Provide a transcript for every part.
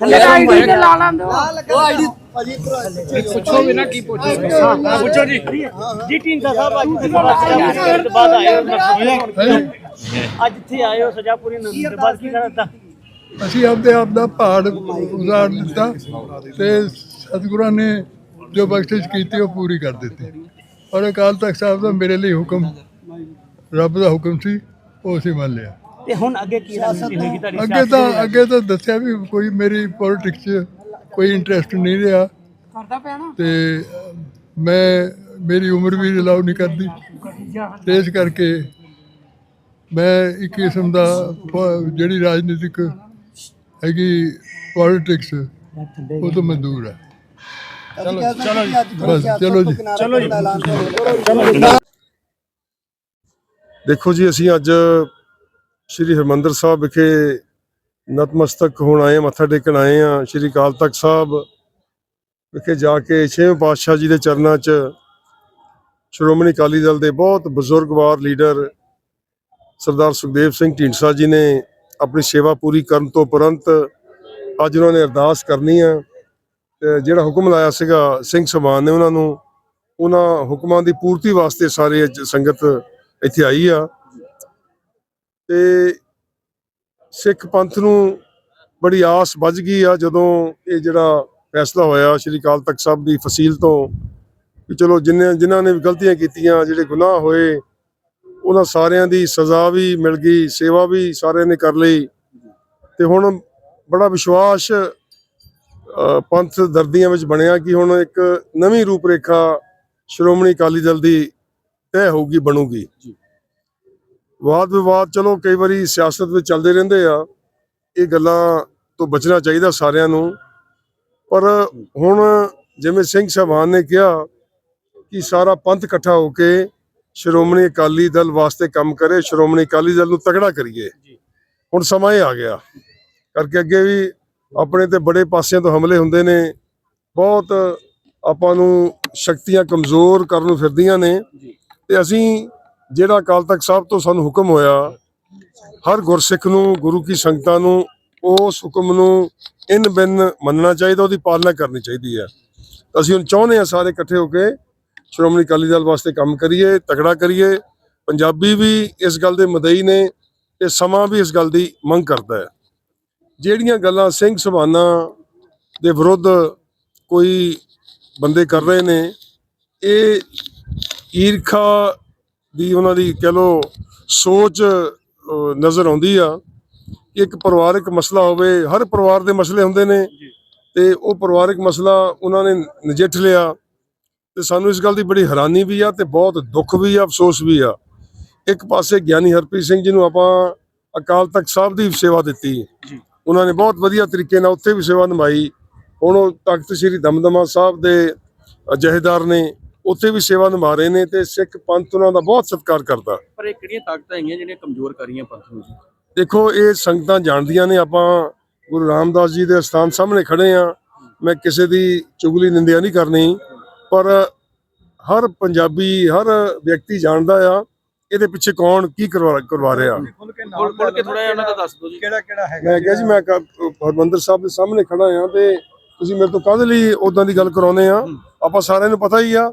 ਥੱਲੇ ਆਈਡੀ ਤੇ ਲਾ ਲਾਂ ਦੋ ਪੁੱਛੋ ਵੀ ਨਾ। ਕੀ ਪੁੱਛੋ ਹਾਂ ਪੁੱਛੋ ਜੀ। ਜੀ ਢੀਂਡਸਾ ਸਾਹਿਬ ਅੱਜ ਤੁਸੀਂ ਸਜ਼ਾ ਤੋਂ ਬਾਅਦ ਆਏ ਹੋ। ਅੱਜ ਇੱਥੇ ਆਏ ਹੋ ਸਜ਼ਾ ਪੂਰੀ ਨੰਦ ਤੋਂ ਬਾਅਦ ਕੀ ਕਰਦਾ ਅਸੀਂ ਆਪਦੇ ਆਪ ਦਾ ਪਹਾੜ ਉਜ਼ਾੜ ਦਿੱਤਾ ਤੇ ਸਤਿਗੁਰਾਂ ਨੇ ਜੋ ਬਖਸ਼ਿਸ਼ ਕੀਤੀ ਉਹ ਪੂਰੀ ਕਰ ਦਿੱਤੀ। ਔਰ ਅਕਾਲ ਤਖਤ ਸਾਹਿਬ ਦਾ ਮੇਰੇ ਲਈ ਹੁਕਮ ਰੱਬ ਦਾ ਹੁਕਮ ਸੀ ਉਹ ਅਸੀਂ ਮੰਨ ਲਿਆ। ਤੇ ਹੁਣ ਅੱਗੇ ਕੀ ਰਣਨੀਤੀ ਹੋਏਗੀ ਤੁਹਾਡੀ? ਅੱਗੇ ਤਾਂ ਅੱਗੇ ਤਾਂ ਦੱਸਿਆ ਵੀ ਕੋਈ ਮੇਰੀ ਪੋਲਿਟਿਕਸ 'ਚ ਕੋਈ ਇੰਟਰਸਟ ਨਹੀਂ ਰਿਹਾ। ਕਰਦਾ ਪਿਆ ਨਾ। ਤੇ ਮੈਂ ਮੇਰੀ ਉਮਰ ਵੀ ਅਲਾਉ ਨਹੀਂ ਕਰਦੀ। ਤੇ ਇਸ ਕਰਕੇ ਮੈਂ ਇੱਕ ਕਿਸਮ ਦਾ ਜਿਹੜੀ ਰਾਜਨੀਤਿਕ ਹੈਗੀ ਪੋਲਿਟਿਕਸ ਉਹ ਤੋਂ ਮਨਜ਼ੂਰ ਹੈ ਚਲੋ ਚਲੋ ਬਸ ਚਲੋ ਜੀ। ਚਲੋ ਜੀ। ਦੇਖੋ ਜੀ ਅਸੀਂ ਅੱਜ ਸ੍ਰੀ ਹਰਮੰਦਰ ਸਾਹਿਬ ਵਿਖੇ ਨਤਮਸਤਕ ਹੋਣ ਆਏ ਮੱਥਾ ਟੇਕਣ ਆਏ ਆ ਸ੍ਰੀ ਅਕਾਲ ਤਖਤ ਸਾਹਿਬ ਵਿਖੇ ਜਾ ਕੇ ਛੇਵੇਂ ਪਾਤਸ਼ਾਹ ਜੀ ਦੇ ਚਰਨਾਂ 'ਚ ਸ਼੍ਰੋਮਣੀ ਅਕਾਲੀ ਦਲ ਦੇ ਬਹੁਤ ਬਜ਼ੁਰਗਵਾਰ ਲੀਡਰ ਸਰਦਾਰ ਸੁਖਦੇਵ ਸਿੰਘ ਢੀਂਡਸਾ ਜੀ ਨੇ ਆਪਣੀ ਸੇਵਾ ਪੂਰੀ ਕਰਨ ਤੋਂ ਉਪਰੰਤ ਅੱਜ ਉਹਨਾਂ ਨੇ ਅਰਦਾਸ ਕਰਨੀ ਆ ਤੇ ਜਿਹੜਾ ਹੁਕਮ ਲਾਇਆ ਸੀਗਾ ਸਿੰਘ ਸਭਾਨ ਨੇ ਉਹਨਾਂ ਨੂੰ, ਉਹਨਾਂ ਹੁਕਮਾਂ ਦੀ ਪੂਰਤੀ ਵਾਸਤੇ ਸਾਰੇ ਅੱਜ ਸੰਗਤ ਇੱਥੇ ਆਈ ਆ। ਤੇ ਸਿੱਖ ਪੰਥ ਨੂੰ ਬੜੀ ਆਸ ਵੱਜ ਗਈ ਆ ਜਦੋਂ ਇਹ ਜਿਹੜਾ ਫੈਸਲਾ ਹੋਇਆ ਸ਼੍ਰੀ ਅਕਾਲ ਤਖਤ ਸਾਹਿਬ ਦੀ ਫਸੀਲ ਤੋਂ ਕਿ ਚਲੋ ਜਿਨ੍ਹਾਂ ਜਿਨ੍ਹਾਂ ਨੇ ਵੀ ਗਲਤੀਆਂ ਕੀਤੀਆਂ, ਜਿਹੜੇ ਗੁਨਾਹ ਹੋਏ, ਉਹਨਾਂ ਸਾਰਿਆਂ ਦੀ ਸਜ਼ਾ ਵੀ ਮਿਲ ਗਈ, ਸੇਵਾ ਵੀ ਸਾਰਿਆਂ ਨੇ ਕਰ ਲਈ। ਤੇ ਹੁਣ ਬੜਾ ਵਿਸ਼ਵਾਸ ਪੰਥ ਦਰਦੀਆਂ ਵਿੱਚ ਬਣਿਆ ਕਿ ਹੁਣ ਇੱਕ ਨਵੀਂ ਰੂਪਰੇਖਾ ਸ਼੍ਰੋਮਣੀ ਅਕਾਲੀ ਦਲ ਦੀ ਤੈਅ ਹੋਊਗੀ, ਬਣੂਗੀ। ਵਾਦ ਵਿਵਾਦ ਚਲੋ ਕਈ ਵਾਰੀ ਸਿਆਸਤ ਵਿੱਚ ਚੱਲਦੇ ਰਹਿੰਦੇ ਆ। ਇਹ ਗੱਲਾਂ ਤੋਂ ਬਚਣਾ ਚਾਹੀਦਾ ਸਾਰਿਆਂ ਨੂੰ। ਪਰ ਹੁਣ ਜਿਵੇਂ ਸਿੰਘ ਸਾਹਿਬਾਨ ਨੇ ਕਿਹਾ ਕਿ ਸਾਰਾ ਪੰਥ ਇਕੱਠਾ ਹੋ ਕੇ ਸ਼੍ਰੋਮਣੀ ਅਕਾਲੀ ਦਲ ਵਾਸਤੇ ਕੰਮ ਕਰੇ ਸ਼੍ਰੋਮਣੀ ਅਕਾਲੀ ਦਲ ਨੂੰ ਤਗੜਾ ਕਰੀਏ। ਹੁਣ ਸਮਾਂ ਇਹ ਆ ਗਿਆ ਕਰਕੇ ਅੱਗੇ ਵੀ ਆਪਣੇ ਤੇ ਬੜੇ ਪਾਸਿਆਂ ਤੋਂ ਹਮਲੇ ਹੁੰਦੇ ਨੇ। ਬਹੁਤ ਆਪਾਂ ਨੂੰ ਸ਼ਕਤੀਆਂ ਕਮਜ਼ੋਰ ਕਰਨ ਨੂੰ ਫਿਰਦੀਆਂ ਨੇ। ਤੇ ਅਸੀਂ ਜਿਹੜਾ ਅਕਾਲ ਤਖਤ ਸਾਹਿਬ ਤੋਂ ਸਾਨੂੰ ਹੁਕਮ ਹੋਇਆ, ਹਰ ਗੁਰਸਿੱਖ ਨੂੰ, ਗੁਰੂ ਕੀ ਸੰਗਤਾਂ ਨੂੰ ਉਸ ਹੁਕਮ ਨੂੰ ਇਨ ਬਿਨ ਮੰਨਣਾ ਚਾਹੀਦਾ, ਉਹਦੀ ਪਾਲਣਾ ਕਰਨੀ ਚਾਹੀਦੀ ਹੈ। ਅਸੀਂ ਹੁਣ ਚਾਹੁੰਦੇ ਹਾਂ ਸਾਰੇ ਇਕੱਠੇ ਹੋ ਕੇ ਸ਼੍ਰੋਮਣੀ ਅਕਾਲੀ ਦਲ ਵਾਸਤੇ ਕੰਮ ਕਰੀਏ, ਤਕੜਾ ਕਰੀਏ। ਪੰਜਾਬੀ ਵੀ ਇਸ ਗੱਲ ਦੇ ਮਦਈ ਨੇ, ਤੇ ਸਮਾਂ ਵੀ ਇਸ ਗੱਲ ਦੀ ਮੰਗ ਕਰਦਾ ਹੈ। ਜਿਹੜੀਆਂ ਗੱਲਾਂ ਸਿੰਘ ਸਭਾਨਾ ਦੇ ਵਿਰੁੱਧ ਕੋਈ ਬੰਦੇ ਕਰ ਰਹੇ ਨੇ, ਇਹ ਈਰਖਾ ਦੀ ਉਹਨਾਂ ਦੀ ਕਹ ਲੋ ਸੋਚ ਨਜ਼ਰ ਆਉਂਦੀ ਆ। ਇੱਕ ਪਰਿਵਾਰਕ ਮਸਲਾ ਹੋਵੇ ਹਰ ਪਰਿਵਾਰ ਦੇ ਮਸਲੇ ਹੁੰਦੇ ਨੇ। ਤੇ ਉਹ ਪਰਿਵਾਰਕ ਮਸਲਾ ਉਹਨਾਂ ਨੇ ਨਜਿੱਠ ਲਿਆ। ਤੇ ਸਾਨੂੰ ਇਸ ਗੱਲ ਦੀ ਬੜੀ ਹੈਰਾਨੀ ਵੀ ਆ ਤੇ ਬਹੁਤ ਦੁੱਖ ਵੀ ਆ ਅਫਸੋਸ ਵੀ ਆ। ਇੱਕ ਪਾਸੇ ਗਿਆਨੀ ਹਰਪ੍ਰੀਤ ਸਿੰਘ ਜੀ ਨੂੰ ਆਪਾਂ ਅਕਾਲ ਤਖਤ ਸਾਹਿਬ ਦੀ ਸੇਵਾ ਦਿੱਤੀ। ਉਹਨਾਂ ਨੇ ਬਹੁਤ ਵਧੀਆ ਤਰੀਕੇ ਨਾਲ ਉੱਥੇ ਵੀ ਸੇਵਾ ਨਿਭਾਈ। ਹੁਣ ਉਹ ਤਖਤ ਸ੍ਰੀ ਦਮਦਮਾ ਸਾਹਿਬ ਦੇ ਜਹੇਦਾਰ ਨੇ। ਉੱਥੇ ਵੀ ਸੇਵਾ ਨਿਭਾ ਰਹੇ ਨੇ ਤੇ ਸਿੱਖ ਪੰਥ ਉਹਨਾਂ ਦਾ ਬਹੁਤ ਸਤਿਕਾਰ ਕਰਦਾ। ਪਰ ਇਹ ਕਿਹੜੀਆਂ ਤਾਕਤਾਂ ਹੈਗੀਆਂ ਜਿਹੜੀਆਂ ਕਮਜ਼ੋਰ ਕਰ ਰਹੀਆਂ ਪੰਥ ਨੂੰ ਜੀ? ਦੇਖੋ ਇਹ ਸੰਗਤਾਂ ਜਾਣਦੀਆਂ ਨੇ ਆਪਾਂ ਗੁਰੂ ਰਾਮਦਾਸ ਜੀ ਦੇ ਸਥਾਨ ਸਾਹਮਣੇ ਖੜੇ ਆ ਮੈਂ ਕਿਸੇ ਦੀ ਚੁਗਲੀ ਨਿੰਦਿਆ ਨਹੀਂ ਕਰਨੀ ਪਰ ਹਰ ਪੰਜਾਬੀ ਹਰ ਵਿਅਕਤੀ ਜਾਣਦਾ ਆ ਇਹਦੇ ਪਿੱਛੇ ਕੌਣ ਕੀ ਕਰਵਾ ਕਰਵਾ ਰਿਹਾ। ਖੁੱਲ ਕੇ ਥੋੜਾ ਜਿਹਾ ਉਹਨਾਂ ਦਾ ਦੱਸ ਦਿਓ ਜੀ। ਕਿਹੜਾ ਕਿਹੜਾ ਹੈਗਾ ਮੈਂ ਕਿਹਾ ਜੀ ਮੈਂ ਹਰਮੰਦਰ ਸਾਹਿਬ ਦੇ ਸਾਹਮਣੇ ਖੜਾ ਆ ਤੇ ਤੁਸੀਂ ਮੇਰੇ ਤੋਂ ਕਾਹਦੇ ਲਈ ਉਦਾਂ ਦੀ ਗੱਲ ਕਰਾਉਨੇ ਆ? ਆਪਾਂ ਸਾਰਿਆਂ ਨੂੰ ਪਤਾ ਹੀ ਆ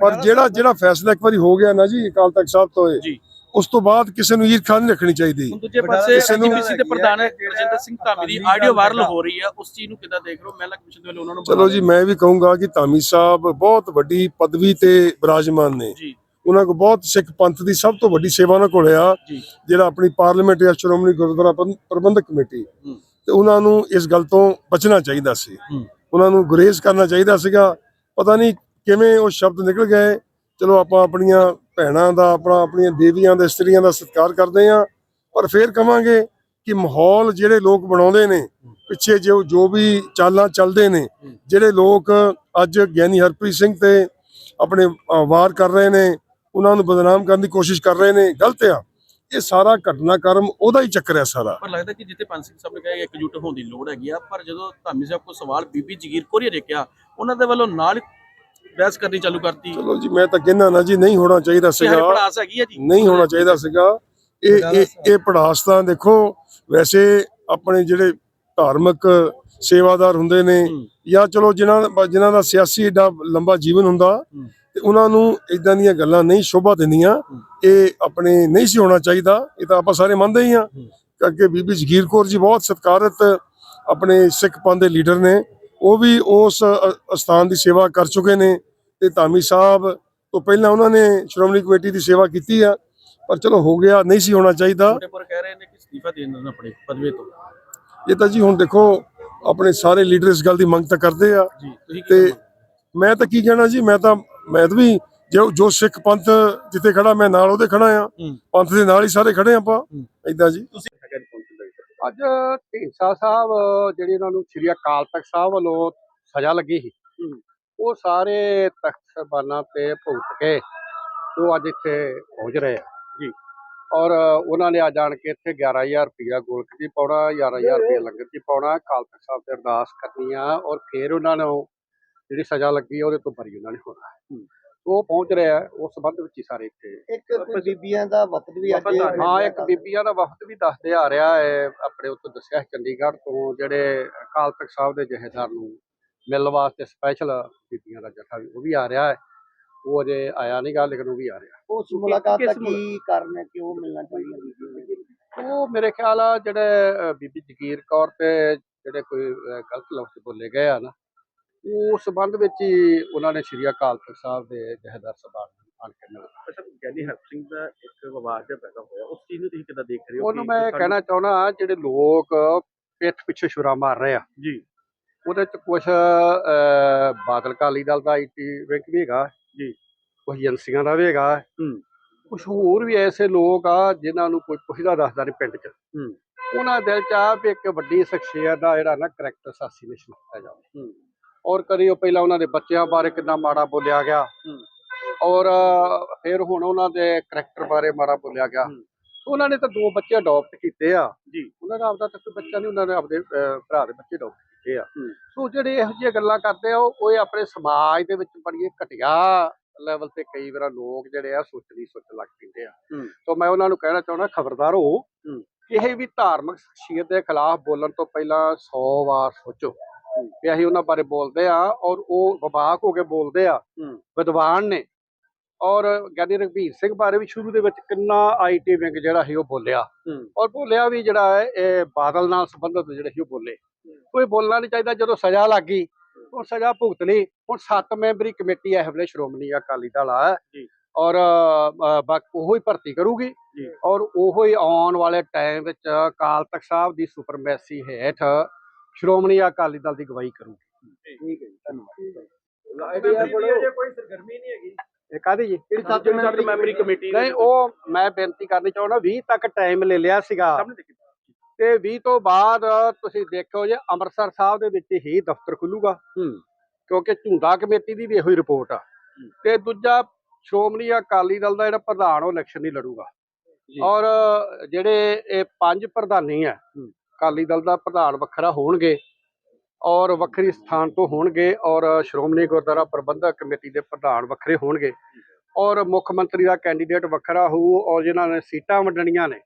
ਪਰ ਜਿਹੜਾ ਜਿਹੜਾ ਫੈਸਲਾ ਇੱਕ ਵਾਰੀ ਹੋ ਗਿਆ ਨਾ ਜੀ ਅਕਾਲ ਤਖਤ ਸਾਹਿਬ ਤੋਂ ਇਹ, ਜੀ। ਉਸ ਤੋਂ ਬਾਅਦ ਕਿਸੇ ਨੂੰ ਈਰਖਾ ਨਹੀਂ ਰੱਖਣੀ ਚਾਹੀਦੀ। ਦੂਜੇ ਪਾਸੇ ਕਿਸੇ ਨੂੰ- ਐਜੀਪੀਸੀ ਦੇ ਪ੍ਰਧਾਨ ਰਜਿੰਦਰ ਸਿੰਘ ਧਾਮੀ ਦੀ ਆਡੀਓ ਵਾਇਰਲ ਹੋ ਰਹੀ ਹੈ ਉਸ ਚੀਜ਼ ਨੂੰ ਕਿੱਦਾਂ ਦੇਖ ਰਹੇ ਹੋ? ਮਹਿਲਾ ਕਮਿਸ਼ਨ ਦੇ ਵੱਲੋਂ ਉਹਨਾਂ ਨੂੰ ਚਲੋ ਜੀ ਮੈਂ ਵੀ ਕਹੂੰਗਾ ਕਿ ਧਾਮੀ ਸਾਹਿਬ ਬਹੁਤ ਵੱਡੀ ਪਦਵੀ ਤੇ ਬਿਰਾਜਮਾਨ ਨੇ। ਜੀ। ਉਹਨਾਂ ਕੋਲ ਬਹੁਤ ਸਿੱਖ ਪੰਥ ਦੀ ਸਭ ਤੋਂ ਵੱਡੀ ਸੇਵਾ ਉਹਨਾਂ ਕੋਲ ਆ। ਜਿਹੜਾ ਆਪਣੀ ਪਾਰਲੀਮੈਂਟ ਜਾਂ ਸ਼੍ਰੋਮਣੀ ਗੁਰਦੁਆਰਾ ਪ੍ਰਬੰ- ਪ੍ਰਬੰਧਕ ਕਮੇਟੀ। ਤੇ ਉਹਨਾਂ ਨੂੰ ਇਸ ਗੱਲ ਤੋਂ ਬਚਣਾ ਚਾਹੀਦਾ ਸੀ। ਉਹਨਾਂ ਨੂੰ ਗੁਰੇਜ਼ ਕਰਨਾ ਚਾਹੀਦਾ ਸੀਗਾ। ਪਤਾ ਨਹੀਂ ਕਿਵੇਂ ਉਹ ਸ਼ਬਦ ਨਿਕਲ ਗਏ, ਚਲੋ ਆਪਾਂ ਆਪਣੀਆਂ ਭੈਣਾਂ ਦਾ, ਆਪਣਾ ਆਪਣੀਆਂ ਦੇਵੀਆਂ ਦੇ ਇਸਤਰੀਆਂ ਦਾ ਸਤਿਕਾਰ ਕਰਦੇ ਆ ਪਰ ਫੇਰ ਕਵਾਂਗੇ ਕਿ ਮਾਹੌਲ ਜਿਹੜੇ ਲੋਕ ਬਣਾਉਂਦੇ ਨੇ, ਪਿੱਛੇ ਜੋ ਜੋ ਵੀ ਚਾਲਾਂ ਚੱਲਦੇ ਨੇ, ਜਿਹੜੇ ਲੋਕ ਅੱਜ ਗਿਆਨੀ ਹਰਪ੍ਰੀਤ ਸਿੰਘ ਤੇ ਆਪਣੇ ਵਾਰ ਕਰ ਰਹੇ ਨੇ, ਉਹਨਾਂ ਨੂੰ ਬਦਨਾਮ ਕਰਨ ਦੀ ਕੋਸ਼ਿਸ਼ ਕਰ ਰਹੇ ਨੇ, ਗਲਤ ਆ। ਇਹ ਸਾਰਾ ਘਟਨਾਕ੍ਰਮ ਉਹਦਾ ਹੀ ਚੱਕਰ ਹੈ ਸਾਰਾ। ਪਰ ਲੱਗਦਾ ਕਿ ਜਿੱਥੇ ਪੰਜ ਸਿੰਘ ਸਾਹਿਬ ਨੇ ਕਿਹਾ ਇਕਜੁੱਟ ਹੋਣ ਦੀ ਲੋੜ ਹੈਗੀ ਆ, ਪਰ ਜਦੋਂ ਧਾਮੀ ਸਾਹਿਬ ਕੋਲ ਸਵਾਲ ਬੀਬੀ ਜਗੀਰ ਕੋਰੀਆ ਨੇ ਕਿਹਾ, ਉਹਨਾਂ ਦੇ ਵੱਲੋਂ ਨਾਲ ਬਹਿਸ ਕਰਨੀ ਚਾਲੂ ਕਰਤੀ ਚਲੋ ਜੀ ਮੈਂ ਤਾਂ ਕਹਿੰਦਾ ਨਾ ਜੀ ਨਹੀਂ ਹੋਣਾ ਚਾਹੀਦਾ ਸੀਗਾ ਪੜਾਸ ਹੈਗੀ ਆ ਜੀ ਨਹੀਂ ਹੋਣਾ ਚਾਹੀਦਾ ਸੀਗਾ ਇਹ ਇਹ ਇਹ ਪੜਾਸ ਤਾਂ ਦੇਖੋ ਵੈਸੇ ਆਪਣੇ ਜਿਹੜੇ ਧਾਰਮਿਕ ਸੇਵਾਦਾਰ ਹੁੰਦੇ ਨੇ ਹੂੰ। ਜਾਂ ਚਲੋ ਜਿਨ੍ਹਾਂ ਜਿਨ੍ਹਾਂ ਦਾ ਸਿਆਸੀ ਏਡਾ ਲੰਬਾ ਜੀਵਨ ਹੁੰਦਾ ਹੂੰ। ਤੇ ਉਹਨਾਂ ਨੂੰ ਇਦਾਂ ਦੀਆਂ ਗੱਲਾਂ ਨਹੀਂ ਸ਼ੋਭਾ ਦਿੰਦੀਆਂ ਹੂੰ। ਇਹ ਆਪਣੇ ਨਹੀਂ ਸੀ ਹੋਣਾ ਚਾਹੀਦਾ ਇਹ ਤਾਂ ਆਪਾਂ ਸਾਰੇ ਮੰਨਦੇ ਹੀ ਆ ਹੂੰ। ਅੱਗੇ ਬੀਬੀ ਜਗੀਰ ਕੌਰ ਜੀ ਬਹੁਤ ਸਤਿਕਾਰਤ ਆਪਣੇ ਸਿੱਖ ਪੰਥ ਦੇ ਲੀਡਰ ਨੇ ਉਹ ਵੀ ਉਸ ਅਸਥਾਨ ਦੀ ਸੇਵਾ ਕਰ ਚੁੱਕੇ ਨੇ ਤੇ ਧਾਮੀ ਸਾਹਿਬ ਤੋਂ ਪਹਿਲਾਂ ਉਹਨਾਂ ਨੇ ਸ਼੍ਰੋਮਣੀ ਕਮੇਟੀ ਦੀ ਸੇਵਾ ਕੀਤੀ ਆ ਪਰ ਚਲੋ ਹੋ ਗਿਆ ਨਹੀਂ ਸੀ ਹੋਣਾ ਚਾਹੀਦਾ ਪਰ ਕਹਿ ਰਹੇ ਨੇ ਕਿ ਅਸਤੀਫਾ ਦੇਣ ਦੇਣ ਆਪਣੇ ਪਦਵੇ ਤੋਂ ਇਹ ਤਾਂ ਜੀ ਹੁਣ ਦੇਖੋ ਆਪਣੇ ਸਾਰੇ ਲੀਡਰ ਇਸ ਗੱਲ ਦੀ ਮੰਗ ਤਾਂ ਕਰਦੇ ਆ ਤੇ? ਮੈਂ ਤਾਂ ਕੀ ਕਹਿਣਾ ਜੀ ਮੈਂ ਤਾਂ ਮੈਂ ਤਾਂ ਵੀ ਜੋ ਜੋ ਸਿੱਖ ਪੰਥ ਜਿੱਥੇ ਖੜਾ ਮੈਂ ਨਾਲ ਉਹਦੇ ਖੜਾ ਆ। ਪੰਥ ਦੇ ਨਾਲ ਹੀ ਸਾਰੇ ਖੜੇ ਆਪਾਂ। ਏਦਾਂ ਜੀ ਅੱਜ ਢੀਂਸਾ ਸਾਹਿਬ ਜਿਹੜੀ ਉਹਨਾਂ ਨੂੰ ਸ੍ਰੀ ਅਕਾਲ ਤਖਤ ਸਾਹਿਬ ਵੱਲੋਂ ਸਜ਼ਾ ਲੱਗੀ ਸੀ ਉਹ ਸਾਰੇ ਤਖਤ ਸਾਹਿਬਾਨਾਂ ਤੇ ਭੁਗਤ ਕੇ ਉਹ ਅੱਜ ਇੱਥੇ ਪਹੁੰਚ ਰਹੇ ਆ। ਜੀ। ਔਰ ਉਹਨਾਂ ਨੇ ਅੱਜ ਆਣ ਕੇ ਇੱਥੇ 11000 ਰੁਪਇਆ ਗੋਲਕ ਜੀ ਪਾਉਣਾ 11000 ਰੁਪਇਆ ਲੰਗਰ ਜੀ ਪਾਉਣਾ ਅਕਾਲ ਤਖਤ ਸਾਹਿਬ ਤੇ ਅਰਦਾਸ ਕਰਨੀ ਆ ਔਰ ਫਿਰ ਉਹਨਾਂ ਨੂੰ ਜਿਹੜੀ ਸਜ਼ਾ ਲੱਗੀ ਆ ਉਹਦੇ ਤੋਂ ਬਰੀ ਉਹਨਾਂ ਨੇ ਹੋਣਾ। ਉਹ ਪਹੁੰਚ ਰਿਹਾ ਹੈ, ਉਸ ਸੰਬੰਧ ਵਿੱਚ ਹੀ ਸਾਰੇ ਇੱਥੇ। ਇੱਕ ਕੋਈ ਬੀਬੀਆਂ ਦਾ ਵਕਤ ਵੀ ਅੱਜ ਹਾਂ ਇੱਕ ਬੀਬੀਆਂ ਦਾ ਵਫਦ ਵੀ ਦੱਸਦੇ ਆ ਰਿਹਾ ਹੈ ਆਪਣੇ ਉੱਥੋਂ ਦੱਸਿਆ ਸੀ ਚੰਡੀਗੜ੍ਹ ਤੋਂ ਜਿਹੜੇ ਅਕਾਲ ਤਖਤ ਸਾਹਿਬ ਦੇ ਜਹੇਦਾਰ ਨੂੰ ਮਿਲਣ ਵਾਸਤੇ ਸਪੈਸ਼ਲ ਬੀਬੀਆਂ ਦਾ ਜਥਾ ਵੀ ਉਹ ਵੀ ਆ ਰਿਹਾ ਹੈ। ਉਹ ਅਜੇ ਆਇਆ ਨਹੀਂ ਗਾ ਲੇਕਿਨ ਉਹ ਵੀ ਆ ਰਿਹਾ। ਉਸ ਮੁਲਾਕਾਤ ਦਾ ਕੀ ਕਾਰਨ ਹੈ ਕਿ ਉਹ ਮਿਲਣਾ ਚਾਹੀਦਾ ਬੀਬੀਆਂ ਨੂੰ ਉਹ ਮੇਰੇ ਖਿਆਲ ਆ ਜਿਹੜੇ ਅ, ਬੀਬੀ ਜਗੀਰ ਕੌਰ ਤੇ ਜਿਹੜੇ ਕੋਈ ਅ, ਗਲਤ ਲਫ਼ਜ਼ ਬੋਲੇ ਗਏ ਆ ਨਾ ਉਸ ਸੰਬੰਧ ਵਿੱਚ ਹੀ ਉਹਨਾਂ ਨੇ ਸ਼੍ਰੀ ਅਕਾਲ ਤਖਤ ਸਾਹਿਬ ਦੇ ਜਹੇਦਾਰ ਨੂੰ ਆਣ ਕੇ ਮਿਲਣਾ ਅੱਛਾ ਗਿਆਨੀ ਹਰਪ ਸਿੰਘ ਦਾ ਇੱਕ ਵਿਵਾਦ ਜਿਹਾ ਪੈਦਾ ਹੋਇਆ। ਉਸ ਚੀਜ਼ ਨੂੰ ਤੁਸੀਂ ਕਿੱਦਾਂ ਦੇਖ ਰਹੇ ਹੋ? ਉਹਨੂੰ ਕਿ ਮੈਂ ਸਾਨੂੰ- ਕਹਿਣਾ ਚਾਹੁੰਦਾ ਜਿਹੜੇ ਲੋਕ ਪਿੱਠ ਪਿੱਛੇ ਛੁਰਾ ਮਾਰ ਰਹੇ ਆ। ਜੀ। ਉਹਦੇ ਚ ਕੁਝ ਬਾਦਲ ਕਾਲੀ ਦਲ ਦਾ ਆਈਟੀ ਵਿੰਗ ਵੀ ਹੈਗਾ। ਜੀ। ਕੁਝ ਏਜੰਸੀਆਂ ਦਾ ਵੀ ਹੈਗਾ। ਹੂੰ। ਕੁਝ ਹੋਰ ਵੀ ਐਸੇ ਲੋਕ ਆ ਜਿਨ੍ਹਾਂ ਨੂੰ ਕੋਈ ਪੁੱਛਦਾ ਦੱਸਦਾ ਨਹੀਂ ਪਿੰਡ 'ਚ। ਹੂੰ। ਉਹਨਾਂ ਦਿਲ 'ਚ ਆ ਵੀ ਇੱਕ ਵੱਡੀ ਸ਼ਖਸੀਅਤ ਦਾ ਜਿਹੜਾ ਨਾ ਕਰੈਕਟਰ ਅਸਾਸੀਨੇਸ਼ਨ ਕੀਤਾ ਜਾਵੇ। ਹੂੰ। ਔਰ ਕਦੀ ਉਹ ਪਹਿਲਾਂ ਉਹਨਾਂ ਦੇ ਬੱਚਿਆਂ ਬਾਰੇ ਕਿੰਨਾ ਮਾੜਾ ਬੋਲਿਆ ਗਿਆ। ਔਰ ਫਿਰ ਹੁਣ ਉਹਨਾਂ ਦੇ ਕਰੈਕਟਰ ਬਾਰੇ ਮਾੜਾ ਬੋਲਿਆ ਗਿਆ। ਉਹਨਾਂ ਨੇ ਤਾਂ ਦੋ ਬੱਚੇ ਅਡਾਪਟ ਕੀਤੇ ਆ ਜੀ। ਉਹਨਾਂ ਦਾ ਆਪਦਾ ਤਾਂ ਕੋਈ ਬੱਚਾ ਨਹੀਂ ਉਹਨਾਂ ਨੇ ਆਪਦੇ ਭਰਾ ਦੇ ਬੱਚੇ ਅਡਾਪਟ ਕੀਤੇ ਆ। ਸੋ ਜਿਹੜੇ ਇਹੋ ਜਿਹੀਆਂ ਗੱਲਾਂ ਕਰਦੇ ਆ ਉਹ ਇਹ ਆਪਣੇ ਸਮਾਜ ਦੇ ਵਿੱਚ ਬੜੀ ਘਟੀਆ ਲੈਵਲ ਤੇ ਕਈ ਵਾਰ ਲੋਕ ਜਿਹੜੇ ਆ ਸੋਚਣੀ ਸੋਚ ਲੱਗ ਪੈਂਦੇ ਆ। ਸੋ ਮੈਂ ਉਹਨਾਂ ਨੂੰ ਕਹਿਣਾ ਚਾਹੁੰਦਾ ਖਬਰਦਾਰ ਹੋ ਹੂੰ। ਕਿਸੇ ਵੀ ਧਾਰਮਿਕ ਸ਼ਖਸੀਅਤ ਦੇ ਖਿਲਾਫ ਬੋਲਣ ਤੋਂ ਪਹਿਲਾਂ 100 ਵਾਰ ਸੋਚੋ ਕਿ ਅਸੀਂ ਉਹਨਾਂ ਬਾਰੇ ਬੋਲਦੇ ਆ ਔਰ ਉਹ ਵਿਭਾਗ ਹੋ ਕੇ ਬੋਲਦੇ ਆ। ਹੂੰ। ਵਿਦਵਾਨ ਨੇ। ਔਰ ਗਿਆਨੀ ਰਘਬੀਰ ਸਿੰਘ ਬਾਰੇ ਵੀ ਸ਼ੁਰੂ ਦੇ ਵਿੱਚ ਕਿੰਨਾ ਆਈਟੀ ਵਿੰਗ ਜਿਹੜਾ ਸੀ ਉਹ ਬੋਲਿਆ। ਹੂੰ। ਔਰ ਬੋਲਿਆ ਵੀ ਜਿਹੜਾ ਹੈ ਇਹ ਬਾਦਲ ਨਾਲ ਸੰਬੰਧਿਤ ਜਿਹੜੇ ਸੀ ਉਹ ਬੋਲੇ। ਕੋਈ ਬੋਲਣਾ ਨਹੀਂ ਚਾਹੀਦਾ ਜਦੋਂ ਸਜ਼ਾ ਲੱਗ ਗਈ ਹੁਣ ਸਜ਼ਾ ਭੁਗਤ ਲਈ ਹੁਣ ਸੱਤ ਮੈਂਬਰੀ ਕਮੇਟੀ ਇਸ ਵੇਲੇ ਸ਼੍ਰੋਮਣੀ ਅਕਾਲੀ ਦਲ ਆ। ਔਰ ਉਹੋ ਹੀ ਭਰਤੀ ਕਰੂਗੀ। ਔਰ ਉਹੋ ਹੀ ਆਉਣ ਵਾਲੇ ਟਾਈਮ ਵਿੱਚ ਅਕਾਲ ਤਖਤ ਸਾਹਿਬ ਦੀ ਸੁਪਰਮੈਸੀ ਹੇਠ ਸ਼੍ਰੋਮਣੀ ਅਕਾਲੀ ਦਲ ਦੀ ਗਵਾਹੀ ਕਰੂਗੀ। ਠੀਕ ਹੈ। ਜੀ ਧੰਨਵਾਦ। ਕੋਈ ਸਰਗਰਮੀ ਨਹੀਂ ਹੈਗੀ। ਇਹ ਕਾਹਦੀ ਜੀ? ਜਿਹੜੀ ਸੱਤ ਮੈਂਬਰੀ ਕਮੇਟੀ ਨਹੀਂ ਉਹ ਮੈਂ ਬੇਨਤੀ ਕਰਨੀ ਚਾਹੁੰਦਾ 20 ਤੱਕ ਟਾਈਮ ਲੈ ਲਿਆ ਸੀਗਾ। ਸਾਹਮਣੇ ਦੇਖੀ। ਤੇ 20 ਤੋਂ ਬਾਅਦ ਤੁਸੀਂ ਦੇਖੋ ਜੇ ਅੰਮ੍ਰਿਤਸਰ ਸਾਹਿਬ ਦੇ ਵਿੱਚ ਹੀ ਦਫ਼ਤਰ ਖੁੱਲੂਗਾ। ਕਿਉਂਕਿ ਝੁੰਡਾ ਕਮੇਟੀ ਦੀ ਵੀ ਇਹੋ ਹੀ ਰਿਪੋਰਟ ਆ। ਤੇ ਦੂਜਾ ਸ਼੍ਰੋਮਣੀ ਅਕਾਲੀ ਦਲ ਦਾ ਜਿਹੜਾ ਪ੍ਰਧਾਨ ਉਹ ਇਲੈਕਸ਼ਨ ਨਹੀਂ ਲੜੂਗਾ। ਔਰ ਜਿਹੜੇ ਇਹ ਪੰਜ ਪ੍ਰਧਾਨੀ ਆ ਅਕਾਲੀ ਦਲ ਦਾ ਪ੍ਰਧਾਨ ਵੱਖਰਾ ਹੋਣਗੇ ਔਰ ਵੱਖਰੀ ਸਥਾਨ ਤੋਂ ਹੋਣਗੇ ਔਰ ਸ਼੍ਰੋਮਣੀ ਗੁਰਦੁਆਰਾ ਪ੍ਰਬੰਧਕ ਕਮੇਟੀ ਦੇ ਪ੍ਰਧਾਨ ਵੱਖਰੇ ਹੋਣਗੇ ਔਰ ਮੁੱਖ ਮੰਤਰੀ ਦਾ ਕੈਂਡੀਡੇਟ ਵੱਖਰਾ ਹੋਊ ਔਰ ਜਿਨ੍ਹਾਂ ਨੇ ਸੀਟਾਂ ਵੰਡਣੀਆਂ ਨੇ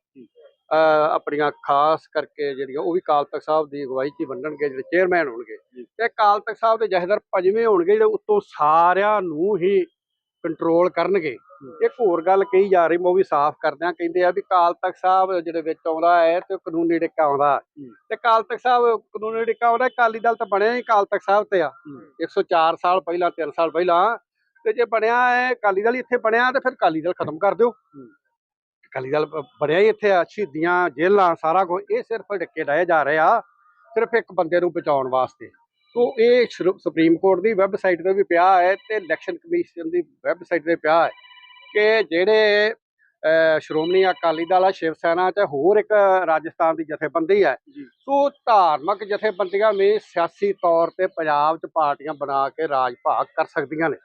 ਆਪਣੀਆਂ ਖਾਸ ਕਰਕੇ ਜਿਹੜੀਆਂ ਉਹ ਵੀ ਅਕਾਲ ਤਖਤ ਸਾਹਿਬ ਦੀ ਅਗਵਾਈ 'ਚ ਹੀ ਵੰਡਣਗੇ, ਜਿਹੜੇ ਚੇਅਰਮੈਨ ਹੋਣਗੇ। ਤੇ ਅਕਾਲ ਤਖਤ ਸਾਹਿਬ ਦੇ ਜਥੇਦਾਰ ਪੰਜਵੇਂ ਹੋਣਗੇ, ਜਿਹੜੇ ਉੱਤੋਂ ਸਾਰਿਆਂ ਨੂੰ ਹੀ ਕੰਟਰੋਲ ਕਰਨਗੇ। ਇੱਕ ਹੋਰ ਗੱਲ ਕਹੀ ਜਾ ਰਹੀ ਮੈਂ ਉਹ ਵੀ ਸਾਫ਼ ਕਰਦਿਆਂ ਕਹਿੰਦੇ ਆ ਵੀ ਅਕਾਲ ਤਖਤ ਸਾਹਿਬ ਜਿਹੜੇ ਵਿੱਚ ਆਉਂਦਾ ਹੈ ਤੇ ਕਾਨੂੰਨੀ ਡਿੱਕਾ ਆਉਂਦਾ। ਤੇ ਅਕਾਲ ਤਖਤ ਸਾਹਿਬ ਕਾਨੂੰਨੀ ਡਿੱਕਾ ਆਉਂਦਾ ਅਕਾਲੀ ਦਲ ਤਾਂ ਬਣਿਆ ਹੀ ਅਕਾਲ ਤਖਤ ਸਾਹਿਬ ਤੇ ਆ। 104 ਸਾਲ ਪਹਿਲਾਂ 3 ਸਾਲ ਪਹਿਲਾਂ ਤੇ ਜੇ ਬਣਿਆ ਹੈ ਅਕਾਲੀ ਦਲ ਇੱਥੇ ਬਣਿਆ ਤੇ ਫਿਰ ਅਕਾਲੀ ਦਲ ਖਤਮ ਕਰ ਦਿਓ। ਅਕਾਲੀ ਦਲ ਬਣਿਆ ਹੀ ਇੱਥੇ ਆ ਸ਼ਹੀਦੀਆਂ ਜੇਲ੍ਹਾਂ ਸਾਰਾ ਕੁਝ ਇਹ ਸਿਰਫ ਡਿੱਕੇ ਡਾਏ ਜਾ ਰਹੇ ਆ ਸਿਰਫ ਇੱਕ ਬੰਦੇ ਨੂੰ ਬਚਾਉਣ ਵਾਸਤੇ। ਸੋ ਇਹ ਸੁਪਰੀਮ ਕੋਰਟ ਦੀ ਵੈਬਸਾਈਟ ਤੇ ਵੀ ਪਿਆ ਹੈ ਤੇ ਇਲੈਕਸ਼ਨ ਕਮਿਸ਼ਨ ਦੀ ਵੈਬਸਾਈਟ ਤੇ ਪਿਆ ਹੈ। ਕਿ ਜਿਹੜੇ ਸ਼੍ਰੋਮਣੀ ਅਕਾਲੀ ਦਲ ਆ ਸ਼ਿਵ ਸੈਨਾ ਤੇ ਹੋਰ ਇੱਕ ਰਾਜਸਥਾਨ ਦੀ ਜਥੇਬੰਦੀ ਹੈ ਸੋ ਧਾਰਮਿਕ ਜਥੇਬੰਦੀਆਂ ਵੀ ਸਿਆਸੀ ਤੌਰ ਤੇ ਪੰਜਾਬ 'ਚ ਪਾਰਟੀਆਂ ਬਣਾ ਕੇ ਰਾਜ ਭਾਗ ਕਰ ਸਕਦੀਆਂ ਨੇ।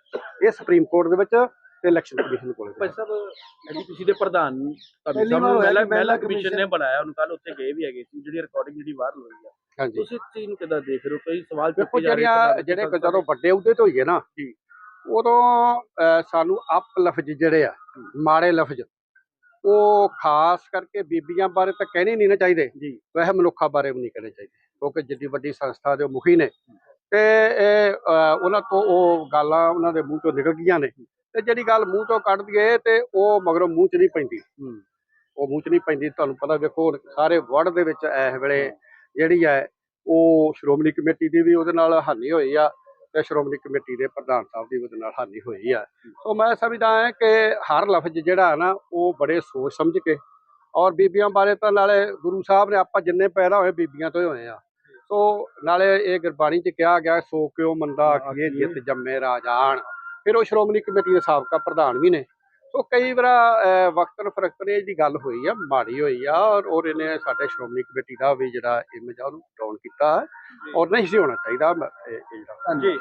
ਇਹ ਸੁਪਰੀਮ ਕੋਰਟ ਦੇ ਵਿੱਚ ਤੇ ਇਲੈਕਸ਼ਨ ਕਮਿਸ਼ਨ ਕੋਲ ਭਾਈ ਸਾਹਿਬ ਐਜੀਪੀਸੀ ਦੇ ਪ੍ਰਧਾਨ ਮਹਿਲਾ ਮਹਿਲਾ ਕਮਿਸ਼ਨ। ਨੇ ਬਣਾਇਆ ਉਹਨੂੰ ਕੱਲ ਉੱਥੇ ਗਏ ਵੀ ਹੈਗੇ ਸੀ ਜਿਹੜੀ ਰਿਕਾਰਡਿੰਗ ਜਿਹੜੀ ਬਾਹਰ ਹੋਈ ਆ। ਹਾਂਜੀ। ਤੁਸੀਂ ਇਸ ਚੀਜ਼ ਨੂੰ ਕਿੱਦਾਂ ਦੇਖ ਰਹੇ ਹੋ? ਕਈ ਸਵਾਲ ਦੇਖੋ ਚੁੱਕੇ ਜਾ ਰਹੇ ਜਿਹੜੀਆਂ ਪ੍ਰਧਾਨ ਜਿਹੜੇ ਜਦੋਂ ਵੱਡੇ ਅਹੁਦੇ ਤੇ ਹੋਈਏ ਨਾ ਉਦੋਂ ਸਾਨੂੰ ਅਪ ਲਫ਼ਜ਼ ਜਿਹੜੇ ਆ ਮਾੜੇ ਲਫ਼ਜ਼ ਉਹ ਖਾਸ ਕਰਕੇ ਬੀਬੀਆਂ ਬਾਰੇ ਤਾਂ ਕਹਿਣੇ ਨਹੀਂ ਨਾ ਚਾਹੀਦੇ। ਜੀ। ਵੈਸੇ ਮਨੁੱਖਾਂ ਬਾਰੇ ਵੀ ਨਹੀਂ ਕਹਿਣੇ ਚਾਹੀਦੇ ਕਿਉਂਕਿ ਜਿੱਡੀ ਵੱਡੀ ਸੰਸਥਾ ਦੇ ਮੁਖੀ ਨੇ। ਤੇ ਇਹ ਉਹਨਾਂ ਤੋਂ ਉਹ ਗਾਲਾਂ ਉਹਨਾਂ ਦੇ ਮੂੰਹ ਤੋਂ ਨਿਕਲ ਗਈਆਂ ਨੇ। ਤੇ ਜਿਹੜੀ ਗੱਲ ਮੂੰਹ ਤੋਂ ਕੱਢ ਦਈਏ ਤੇ ਉਹ ਮਗਰੋਂ ਮੂੰਹ 'ਚ ਨਹੀਂ ਪੈਂਦੀ। ਉਹ ਮੂੰਹ 'ਚ ਨਹੀਂ ਪੈਂਦੀ ਤੁਹਾਨੂੰ ਪਤਾ ਵੇਖੋ ਸਾਰੇ ਵਰਲਡ ਦੇ ਵਿੱਚ ਇਸ ਵੇਲੇ ਜਿਹੜੀ ਹੈ ਉਹ ਸ਼੍ਰੋਮਣੀ ਕਮੇਟੀ ਦੀ ਵੀ ਉਹਦੇ ਨਾਲ ਹਾਨੀ ਹੋਈ ਆ। ਤੇ ਸ਼੍ਰੋਮਣੀ ਕਮੇਟੀ ਦੇ ਪ੍ਰਧਾਨ ਸਾਹਿਬ ਦੀ ਉਹਦੇ ਨਾਲ ਹਾਨੀ ਹੋਈ ਆ। ਸੋ ਮੈਂ ਸਮਝਦਾ ਹਾਂ ਕਿ ਹਰ ਲਫ਼ਜ਼ ਜਿਹੜਾ ਹੈ ਨਾ, ਉਹ ਬੜੇ ਸੋਚ ਸਮਝ ਕੇ ਔਰ ਬੀਬੀਆਂ ਬਾਰੇ ਤਾਂ ਨਾਲੇ ਗੁਰੂ ਸਾਹਿਬ ਨੇ ਆਪਾਂ ਜਿੰਨੇ ਪੈਦਾ ਹੋਏ ਬੀਬੀਆਂ ਤੋਂ ਹੀ ਹੋਏ ਆ। ਸੋ ਨਾਲੇ ਇਹ ਗੁਰਬਾਣੀ 'ਚ ਕਿਹਾ ਗਿਆ, ਸੋ ਕਿਉ ਮੰਦਾ ਆਖੀਏ, ਜਿਤ ਜੰਮੇ ਰਾਜਾਨ ਫਿਰ ਉਹ ਸ਼੍ਰੋਮਣੀ ਕਮੇਟੀ ਦੇ ਸਾਬਕਾ ਪ੍ਰਧਾਨ ਵੀ ਨੇ। ਸੋ ਕਈ ਵਾਰ ਵਕਤਨ ਫਰਕਤਨ ਦੀ ਗੱਲ ਹੋਈ ਆ ਮਾੜੀ ਹੋਈ ਆ ਔਰ ਔਰ ਇਹਨੇ ਸਾਡੇ ਸ਼੍ਰੋਮਣੀ ਕਮੇਟੀ ਦਾ ਵੀ ਜਿਹੜਾ ਇਮੇਜ ਆ ਉਹਨੂੰ ਡਾਊਨ ਕੀਤਾ ਔਰ ਨਹੀਂ ਸੀ ਹੋਣਾ ਚਾਹੀਦਾ ਇਹ ਜਿਹੜਾ ਹਾਂਜੀ।